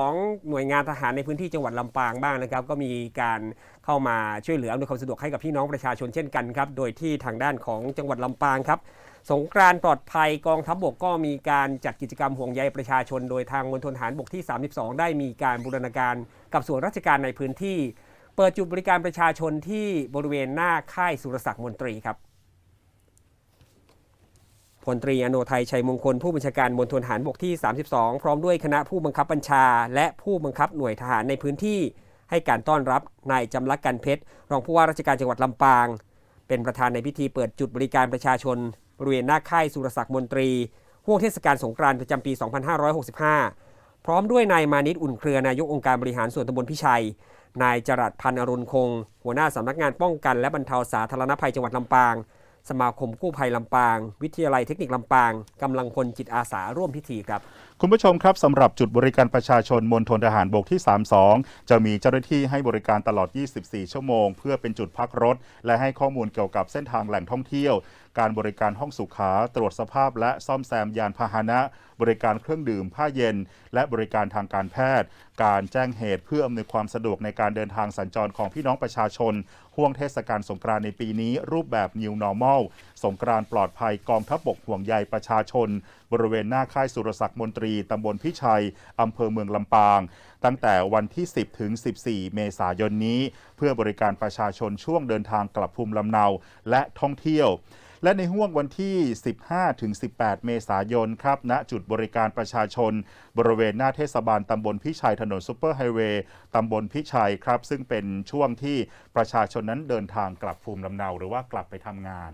ของหน่วยงานทหารในพื้นที่จังหวัดลำปางบ้างนะครับ ก็มีการเข้ามาช่วยเหลืออำนวยความสะดวกให้กับพี่น้องประชาชนเช่นกันครับ โดยที่ทางด้านของจังหวัดลำปางครับ สงกรานต์ปลอดภัยกองทัพบกก็มีการจัดกิจกรรมห่วงใยประชาชน โดยทางมณฑลทหารบกที่ 32 ได้มีการบูรณาการกับส่วนราชการในพื้นที่ เปิดจุดบริการประชาชนที่บริเวณหน้าค่ายสุรศักดิ์มนตรีครับ พลตรีอโนไทยชัยมงคลผู้บัญชาการมณฑลทหารบกที่ 32 พร้อมด้วยคณะผู้บังคับบัญชา และผู้บังคับหน่วยทหารในพื้นที่ ให้การต้อนรับนายจำลักกันเพชร รองผู้ว่าราชการจังหวัดลำปาง เป็นประธานในพิธีเปิดจุดบริการประชาชน บริเวณหน้าค่ายสุรศักดิ์มนตรีห่วงเทศกาลสงกรานต์ประจำปี 2565 พร้อมด้วยนายมานิตอุ่นเครือนายกองค์การบริหารส่วนตำบลพิชัย นายจรัสพันธ์อรุณคง หัวหน้าสำนักงานป้องกันและบรรเทาสาธารณภัยจังหวัดลำปาง สมาคมกู้ภัยลำปาง วิทยาลัยเทคนิคลำปางกำลังพลจิตอาสาร่วมพิธีครับ คุณผู้ชมครับสำหรับจุดบริการประชาชนมณฑลทหารบกที่ 32 จะมีเจ้าหน้าที่ให้บริการตลอด 24 ชั่วโมง เพื่อเป็นจุดพักรถ และให้ข้อมูลเกี่ยวกับเส้นทางแหล่งท่องเที่ยวการบริการห้องสุขา ตรวจสภาพและซ่อมแซมยานพาหนะ บริการเครื่องดื่มผ้าเย็น และบริการทางการแพทย์ การแจ้งเหตุเพื่ออำนวยความสะดวกในการเดินทางสัญจรของพี่น้องประชาชนห่วงเทศกาลสงกรานต์ในปีนี้รูปแบบ New Normal สงกรานต์ปลอดภัยกองทัพบกห่วงใยประชาชน บริเวณหน้าค่ายสุรศักดิ์มนตรีตำบลพิชัยอำเภอเมืองลำปาง ตั้งแต่วันที่ 10 ถึง 14 เมษายนนี้ เพื่อบริการประชาชนช่วงเดินทางกลับภูมิลำเนาและท่องเที่ยว และในห่วงวันที่ 15ถึง18 เมษายนครับณจุดบริการประชาชน บริเวณหน้าเทศบาลตำบลพิชัยถนนซุปเปอร์ไฮเวย์ตำบลพิชัยครับ ซึ่งเป็นช่วงที่ประชาชนนั้นเดินทางกลับภูมิลำเนาหรือว่ากลับไปทำงาน